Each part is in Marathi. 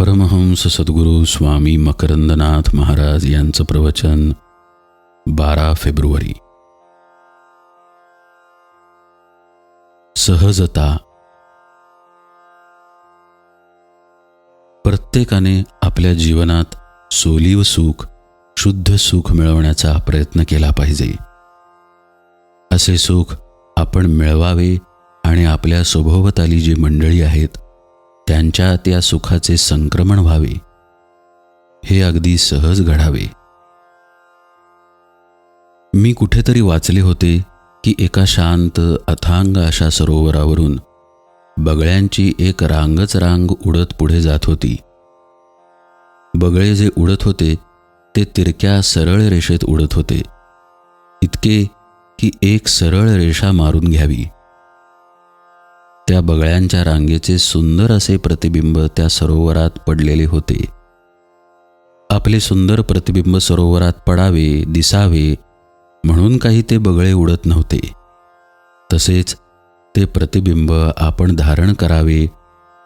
परमहंस सद्गुरू स्वामी मकरंदनाथ महाराज यांचं प्रवचन बारा फेब्रुवारी. सहजता. प्रत्येकाने आपल्या जीवनात सोलीव सुख शुद्ध सुख मिळवण्याचा प्रयत्न केला पाहिजे. असे सुख आपण मिळवावे आणि आपल्या सभोवताली जी मंडळी आहेत त्यांच्यात या सुखाचे संक्रमण व्हावे. हे अगदी सहज घडावे. मी कुठेतरी वाचले होते की एका शांत अथांग अशा सरोवरावरून बगळ्यांची एक रांगच रांग उडत पुढे जात होती. बगळे जे उडत होते ते तिरक्या सरळ रेषेत उडत होते. इतके की एक सरळ रेषा मारून घ्यावी. त्या बगळ्यांच्या रांगेचे सुंदर असे प्रतिबिंब त्या सरोवरात पडलेले होते. आपले सुंदर प्रतिबिंब सरोवरात पडावे दिसावे म्हणून काही ते बगळे उडत नव्हते. तसेच ते प्रतिबिंब आपण धारण करावे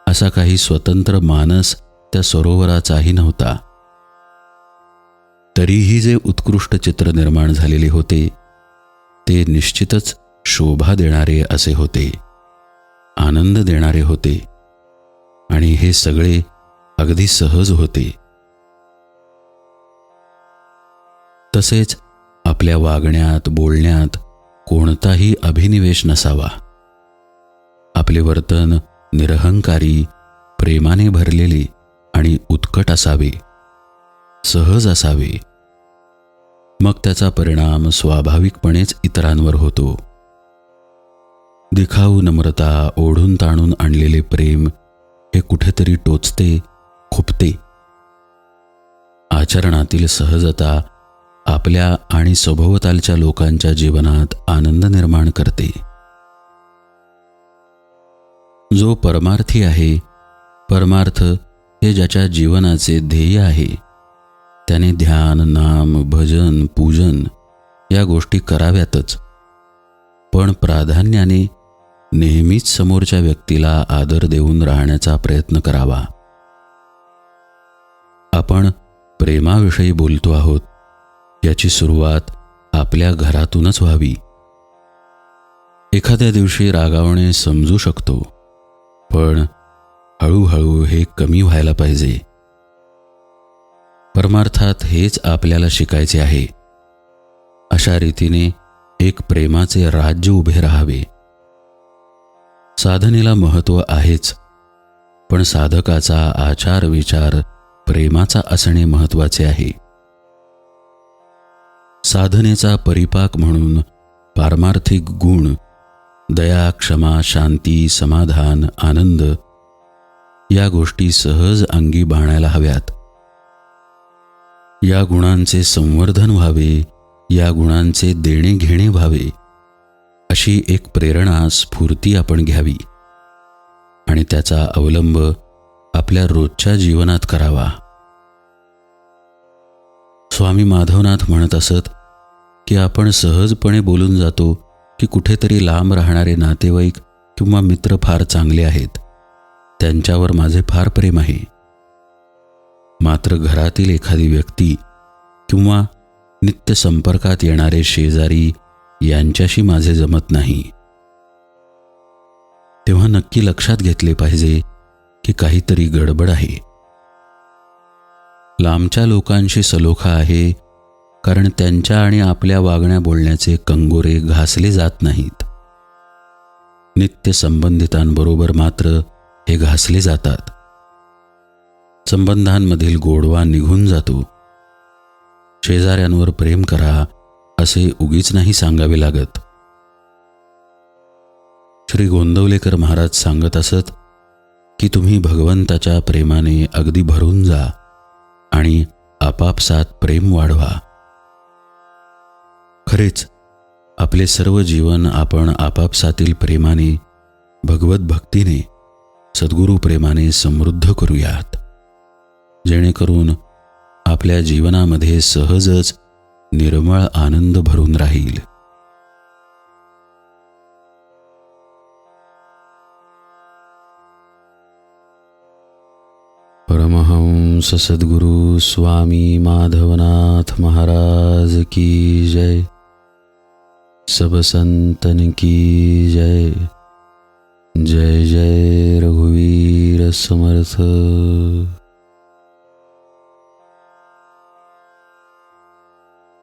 असा काही स्वतंत्र मानस त्या सरोवराचाही नव्हता. तरीही जे उत्कृष्ट चित्र निर्माण झालेले होते ते निश्चितच शोभा देणारे असे होते. आनंद देणारे होते आणि हे सगळे अगदी सहज होते. तसेच आपल्या वागण्यात बोलण्यात कोणताही अभिनिवेश नसावा. आपले वर्तन निरहंकारी प्रेमाने भरलेले आणि उत्कट असावे. सहज असावे. मग त्याचा परिणाम स्वाभाविकपणेच इतरांवर होतो. दिखाऊ नम्रता ओढून ताणून आणलेले प्रेम हे कुठेतरी टोचते खुपते. आचरणातील सहजता आपल्या आणि सभोवतालच्या लोकांच्या जीवनात आनंद निर्माण करते. जो परमार्थी आहे परमार्थ हे ज्याच्या जीवनाचे ध्येय आहे त्याने ध्यान नाम भजन पूजन या गोष्टी कराव्यातच. पण प्राधान्याने नेहमीच समोरच्या व्यक्तीला आदर देऊन राहण्याचा प्रयत्न करावा. आपण प्रेमाविषयी बोलतो आहोत. याची सुरुवात आपल्या घरातूनच व्हावी. एखाद्या दिवशी रागावणे समजू शकतो पण हळूहळू हे कमी व्हायला पाहिजे. परमार्थात हेच आपल्याला शिकायचे आहे. अशा रीतीने एक प्रेमाचे राज्य उभे राहावे. साधनेला महत्त्व आहेच. पण साधकाचा आचार विचार प्रेमाचा असणे महत्त्वाचे आहे. साधनेचा परिपाक म्हणून पारमार्थिक गुण दया क्षमा शांती समाधान आनंद या गोष्टी सहज अंगी बाणायला हव्यात. या गुणांचे संवर्धन व्हावे या गुणांचे देणे घेणे व्हावे अशी एक प्रेरणा स्फूर्ती आपण घ्यावी आणि त्याचा अवलंब आपल्या रोजच्या जीवनात करावा. स्वामी माधवनाथ म्हणत असत की आपण सहजपणे बोलून जातो की कुठेतरी लांब राहणारे नातेवाईक किंवा मित्र फार चांगले आहेत. त्यांच्यावर माझे फार प्रेम आहे. मात्र घरातील एखादी व्यक्ती किंवा नित्य संपर्कात येणारे शेजारी यांच्याशी माझे जमत नाही. तेव्हा नक्की लक्षात घेतले पाहिजे की काहीतरी गडबड आहे. लांबच्या लोकांशी सलोखा आहे कारण त्यांच्या आणि आपल्या वागण्या बोलण्याचे कंगोरे घासले जात नाहीत. नित्य संबंधितांबरोबर मात्र हे घासले जातात. संबंधांमधील गोडवा निघून जातो. शेजाऱ्यांवर प्रेम करा असे उगीच नाही सांगावे लागत. श्री गोंदवलेकर महाराज सांगत असत की तुम्ही भगवंताच्या प्रेमाने अगदी भरून जा आणि आपापसात प्रेम वाढवा. खरेच आपले सर्व जीवन आपण आपापसातील प्रेमाने भगवत भक्तीने सद्गुरू प्रेमाने समृद्ध करूयात. जेणेकरून आपल्या जीवनामध्ये सहजच निर्मळ आनंद भरून राहील. परमहंस सद्गुरु स्वामी माधवनाथ महाराज की जय। सब संतन की जय। जय जय रघुवीर समर्थ।